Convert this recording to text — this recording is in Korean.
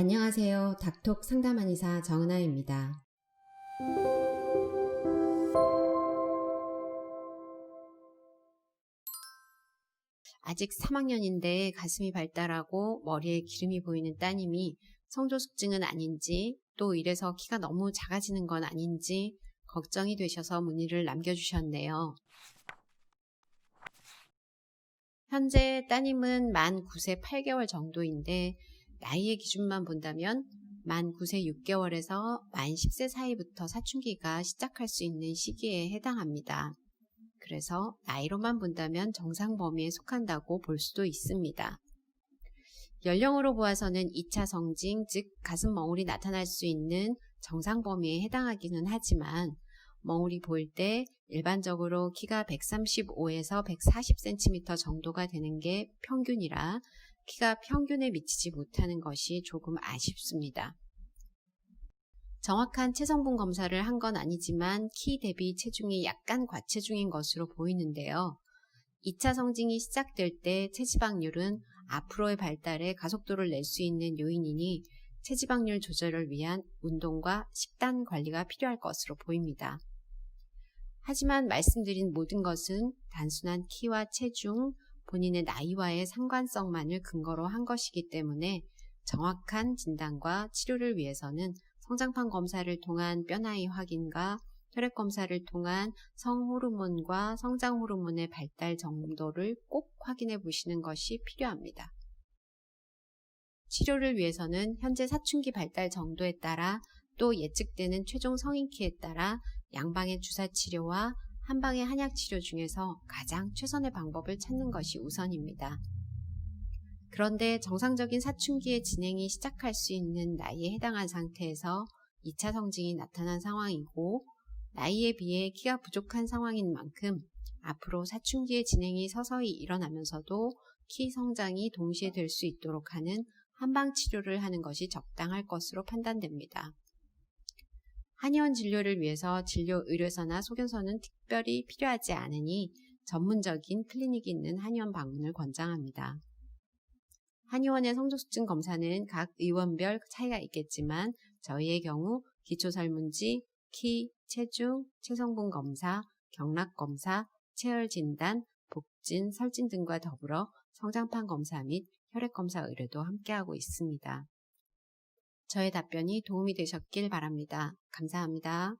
안녕하세요. 닥톡 상담한 의사 정은아입니다. 아직 3학년인데 가슴이 발달하고 머리에 기름이 보이는 따님이 성조숙증은 아닌지 또 이래서 키가 너무 작아지는 건 아닌지 걱정이 되셔서 문의를 남겨주셨네요. 현재 따님은 만 9세 8개월 정도인데 나이의 기준만 본다면 만 9세 6개월에서 만 10세 사이부터 사춘기가 시작할 수 있는 시기에 해당합니다. 그래서 나이로만 본다면 정상 범위에 속한다고 볼 수도 있습니다. 연령으로 보아서는 2차 성징, 즉 가슴 멍울이 나타날 수 있는 정상 범위에 해당하기는 하지만 멍울이 보일 때 일반적으로 키가 135에서 140cm 정도가 되는 게 평균이라 키가 평균에 미치지 못하는 것이 조금 아쉽습니다. 정확한 체성분 검사를 한 건 아니지만 키 대비 체중이 약간 과체중인 것으로 보이는데요. 2차 성징이 시작될 때 체지방률은 앞으로의 발달에 가속도를 낼 수 있는 요인이니 체지방률 조절을 위한 운동과 식단 관리가 필요할 것으로 보입니다. 하지만 말씀드린 모든 것은 단순한 키와 체중, 본인의 나이와의 상관성만을 근거로 한 것이기 때문에 정확한 진단과 치료를 위해서는 성장판 검사를 통한 뼈나이 확인과 혈액 검사를 통한 성호르몬과 성장 호르몬의 발달 정도를 꼭 확인해 보시는 것이 필요합니다. 치료를 위해서는 현재 사춘기 발달 정도에 따라 또 예측되는 최종 성인 키에 따라 양방의 주사 치료와 한방의 한약 치료 중에서 가장 최선의 방법을 찾는 것이 우선입니다. 그런데 정상적인 사춘기의 진행이 시작할 수 있는 나이에 해당한 상태에서 2차 성징이 나타난 상황이고 나이에 비해 키가 부족한 상황인 만큼 앞으로 사춘기의 진행이 서서히 일어나면서도 키 성장이 동시에 될 수 있도록 하는 한방 치료를 하는 것이 적당할 것으로 판단됩니다. 한의원 진료를 위해서 진료 의료서나 소견서는 특별히 필요하지 않으니 전문적인 클리닉이 있는 한의원 방문을 권장합니다. 한의원의 성적수증 검사는 각 의원별 차이가 있겠지만 저희의 경우 기초설문지, 키, 체중, 체성분 검사, 경락 검사, 체열 진단, 복진, 설진 등과 더불어 성장판 검사 및 혈액 검사 의뢰도 함께하고 있습니다. 저의 답변이 도움이 되셨길 바랍니다. 감사합니다.